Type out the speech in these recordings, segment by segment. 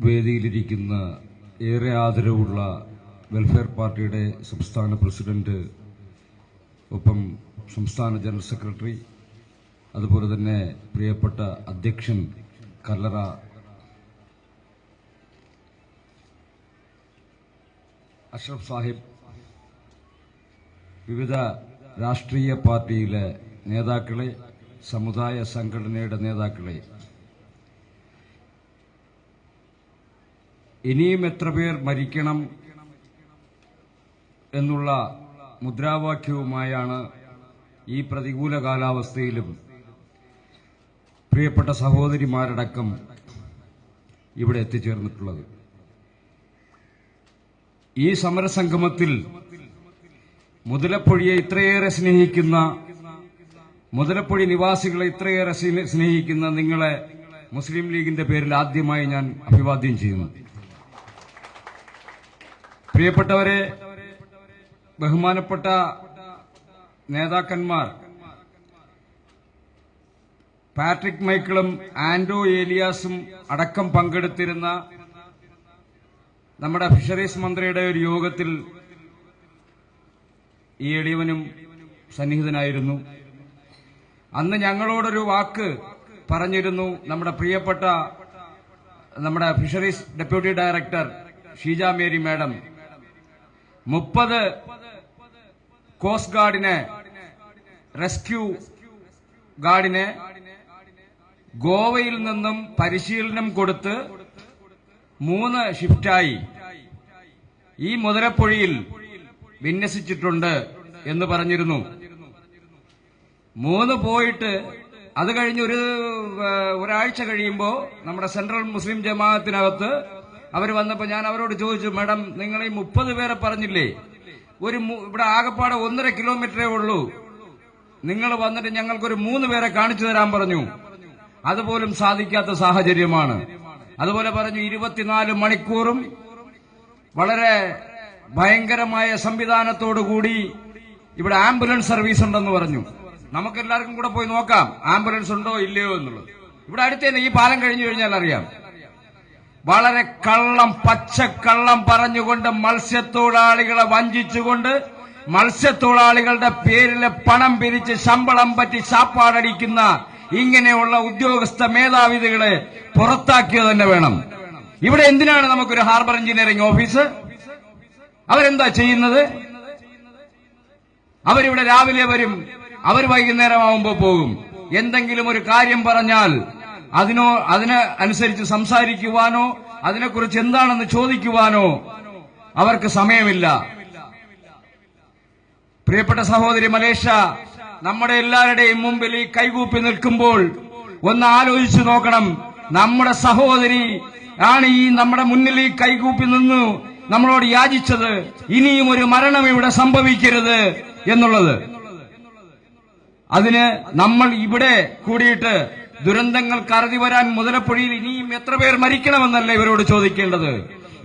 വേദിയിലിരിക്കുന്ന ഏറെ ആദരവുള്ള വെൽഫെയർ പാർട്ടിയുടെ സംസ്ഥാന പ്രസിഡന്റ് ഒപ്പം സംസ്ഥാന ജനറൽ സെക്രട്ടറി അതുപോലെ തന്നെ പ്രിയപ്പെട്ട അധ്യക്ഷൻ കല്ലറ അഷ്റഫ് സാഹിബ് വിവിധ രാഷ്ട്രീയ പാർട്ടിയിലെ നേതാക്കളെ സമുദായ സംഘടനയുടെ നേതാക്കളെ ഇനിയും എത്ര പേർ മരിക്കണം എന്നുള്ള മുദ്രാവാക്യവുമായാണ് ഈ പ്രതികൂല കാലാവസ്ഥയിലും പ്രിയപ്പെട്ട സഹോദരിമാരടക്കം ഇവിടെ എത്തിച്ചേർന്നിട്ടുള്ളത്. ഈ സമരസംഗമത്തിൽ മുതലപ്പൊഴിയെ ഇത്രയേറെ സ്നേഹിക്കുന്ന മുതലപ്പൊഴി നിവാസികളെ ഇത്രയേറെ സ്നേഹിക്കുന്ന നിങ്ങളെ മുസ്ലിം ലീഗിന്റെ പേരിൽ ആദ്യമായി ഞാൻ അഭിവാദ്യം ചെയ്യുന്നു. പ്രിയപ്പെട്ടവരെ ബഹുമാനപ്പെട്ട നേതാക്കന്മാർ പാട്രിക് മൈക്കിളും ആൻഡോ ഏലിയാസും അടക്കം പങ്കെടുത്തിരുന്ന നമ്മുടെ ഫിഷറീസ് മന്ത്രിയുടെ ഒരു യോഗത്തിൽ ഈ എളിയവനും സന്നിഹിതനായിരുന്നു. അന്ന് ഞങ്ങളോടൊരു വാക്ക് പറഞ്ഞിരുന്നു നമ്മുടെ പ്രിയപ്പെട്ട നമ്മുടെ fisheries deputy director Sheeja Mary madam. മുപ്പത് കോസ്റ്റ് ഗാർഡിനെ റെസ്ക്യൂ ഗാർഡിനെ ഗോവയിൽ നിന്നും പരിശീലനം കൊടുത്ത് മൂന്ന് ഷിഫ്റ്റായി. ഈ മുതലപ്പൊഴിയിൽ വിന്യസിച്ചിട്ടുണ്ട് എന്ന് പറഞ്ഞിരുന്നു. മൂന്ന് പോയിട്ട് അത് കഴിഞ്ഞ് ഒരു ഒരാഴ്ച കഴിയുമ്പോൾ നമ്മുടെ സെൻട്രൽ മുസ്ലിം ജമാഅത്തിനകത്ത് അവർ വന്നപ്പോൾ ഞാൻ അവരോട് ചോദിച്ചു മാഡം നിങ്ങൾ ഈ മുപ്പത് പേരെ പറഞ്ഞില്ലേ? ഒരു ഇവിടെ ആകപ്പാടെ ഒന്നര കിലോമീറ്ററേ ഉള്ളൂ. നിങ്ങൾ വന്നിട്ട് ഞങ്ങൾക്കൊരു മൂന്ന് പേരെ കാണിച്ചു തരാൻ പറഞ്ഞു. അതുപോലും സാധിക്കാത്ത സാഹചര്യമാണ്. അതുപോലെ പറഞ്ഞു ഇരുപത്തിനാല് മണിക്കൂറും വളരെ ഭയങ്കരമായ സംവിധാനത്തോടുകൂടി ഇവിടെ ആംബുലൻസ് സർവീസ് ഉണ്ടെന്ന് പറഞ്ഞു. നമുക്കെല്ലാവർക്കും കൂടെ പോയി നോക്കാം ആംബുലൻസ് ഉണ്ടോ ഇല്ലയോ എന്നുള്ളത്. ഇവിടെ അടുത്തേന്ന് ഈ പാലം കഴിഞ്ഞു കഴിഞ്ഞാൽ അറിയാം. വളരെ കള്ളം പച്ച പച്ചക്കള്ളം പറഞ്ഞുകൊണ്ട് മത്സ്യത്തൊഴിലാളികളെ വഞ്ചിച്ചുകൊണ്ട് മത്സ്യത്തൊഴിലാളികളുടെ പേരിലെ പണം പിരിച്ച് ശമ്പളം പറ്റി ചാപ്പാടടിക്കുന്ന ഇങ്ങനെയുള്ള ഉദ്യോഗസ്ഥ മേധാവിതകളെ പുറത്താക്കിയത് തന്നെ വേണം. ഇവിടെ എന്തിനാണ് നമുക്കൊരു ഹാർബർ എഞ്ചിനീയറിംഗ് ഓഫീസ്? അവരെന്താ ചെയ്യുന്നത്? അവരിവിടെ രാവിലെ വരും അവർ വൈകുന്നേരമാവുമ്പോൾ പോകും. എന്തെങ്കിലും ഒരു കാര്യം പറഞ്ഞാൽ അതിനോ അതിന് അനുസരിച്ച് സംസാരിക്കുവാനോ അതിനെക്കുറിച്ച് എന്താണെന്ന് ചോദിക്കുവാനോ അവർക്ക് സമയമില്ല. പ്രിയപ്പെട്ട സഹോദരി മലേഷ നമ്മുടെ എല്ലാവരുടെയും മുമ്പിൽ ഈ കൈകൂപ്പി നിൽക്കുമ്പോൾ ഒന്ന് ആലോചിച്ചു നോക്കണം. നമ്മുടെ സഹോദരി ആണ് ഈ നമ്മുടെ മുന്നിൽ ഈ കൈകൂപ്പി നിന്നു നമ്മളോട് യാചിച്ചത്. ഇനിയും ഒരു മരണം ഇവിടെ സംഭവിക്കരുത് എന്നുള്ളത്. അതിന് നമ്മൾ ഇവിടെ കൂടിയിട്ട് ദുരന്തങ്ങൾ കരുതി വരാൻ മുതലപ്പൊഴിയിൽ ഇനിയും എത്ര പേർ മരിക്കണമെന്നല്ല ഇവരോട് ചോദിക്കേണ്ടത്.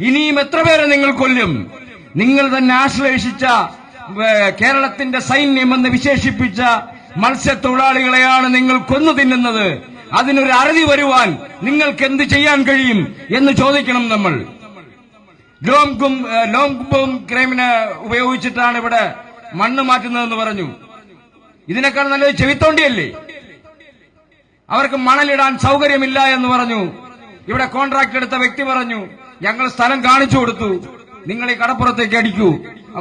ഇനിയും എത്ര പേരെ നിങ്ങൾ കൊല്ലും? നിങ്ങൾ തന്നെ ആശ്ലേഷിച്ച കേരളത്തിന്റെ സൈന്യം എന്ന് വിശേഷിപ്പിച്ച മത്സ്യത്തൊഴിലാളികളെയാണ് നിങ്ങൾ കൊന്നു തിന്നുന്നത്. അതിനൊരു അറുതി വരുവാൻ നിങ്ങൾക്ക് എന്ത് ചെയ്യാൻ കഴിയും എന്ന് ചോദിക്കണം നമ്മൾ. ലോങ് ഗും ലോങ് ബോം ക്രൈമിനെ ഉപയോഗിച്ചിട്ടാണ് ഇവിടെ മണ്ണ് മാറ്റുന്നതെന്ന് പറഞ്ഞു. ഇതിനേക്കാൾ നല്ലത് ചെവിത്തോണ്ടിയല്ലേ? അവർക്ക് മണലിടാൻ സൗകര്യമില്ല എന്ന് പറഞ്ഞു. ഇവിടെ കോൺട്രാക്ട് എടുത്ത വ്യക്തി പറഞ്ഞു ഞങ്ങൾ സ്ഥലം കാണിച്ചു കൊടുത്തു. നിങ്ങൾ ഈ കടപ്പുറത്തേക്ക് അടിക്കൂ.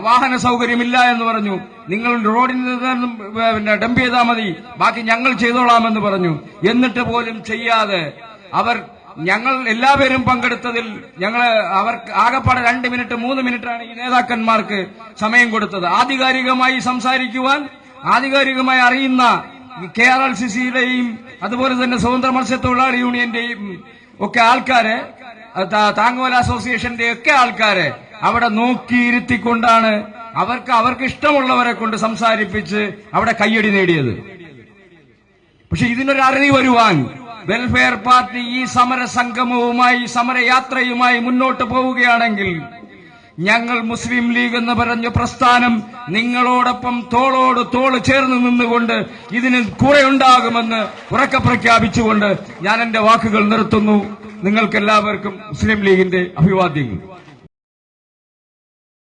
വാഹന സൗകര്യമില്ല എന്ന് പറഞ്ഞു. നിങ്ങൾ റോഡിൽ നിന്ന് ഡംപ് ചെയ്താൽ മതി. ബാക്കി ഞങ്ങൾ ചെയ്തോളാമെന്ന് പറഞ്ഞു. എന്നിട്ട് പോലും ചെയ്യാതെ അവർ ഞങ്ങൾ എല്ലാവരും പങ്കെടുത്തതിൽ ഞങ്ങൾ അവർക്ക് ആകെപ്പാടെ രണ്ട് മിനിറ്റ് മൂന്ന് മിനിറ്റാണ് ഈ നേതാക്കന്മാർക്ക് സമയം കൊടുത്തത്. ആധികാരികമായി സംസാരിക്കുവാൻ ആധികാരികമായി അറിയുന്ന കെ ആർ എൽ സി സിയുടെയും അതുപോലെ തന്നെ സ്വതന്ത്ര മത്സ്യത്തൊഴിലാളി യൂണിയന്റെയും ഒക്കെ ആൾക്കാരെ താങ്ങുവല അസോസിയേഷന്റെ ഒക്കെ ആൾക്കാരെ അവിടെ നോക്കിയിരുത്തിക്കൊണ്ടാണ് അവർക്ക് അവർക്ക് ഇഷ്ടമുള്ളവരെ കൊണ്ട് സംസാരിപ്പിച്ച് അവിടെ കയ്യടി നേടിയത്. പക്ഷെ ഇതിനൊരു അറിവ് വരുവാൻ വെൽഫെയർ പാർട്ടി ഈ സമര സംഗമവുമായി സമരയാത്രയുമായി മുന്നോട്ട് പോവുകയാണെങ്കിൽ ഞങ്ങൾ മുസ്ലിം ലീഗ് എന്ന് പറഞ്ഞ പ്രസ്ഥാനം നിങ്ങളോടൊപ്പം തോളോട് തോൾ ചേർന്ന് നിന്നുകൊണ്ട് ഇതിന് കുറെ ഉണ്ടാകുമെന്ന് ഉറക്കെ പ്രഖ്യാപിച്ചുകൊണ്ട് ഞാൻ എന്റെ വാക്കുകൾ നിർത്തുന്നു. നിങ്ങൾക്കെല്ലാവർക്കും മുസ്ലിം ലീഗിന്റെ അഭിവാദ്യങ്ങൾ.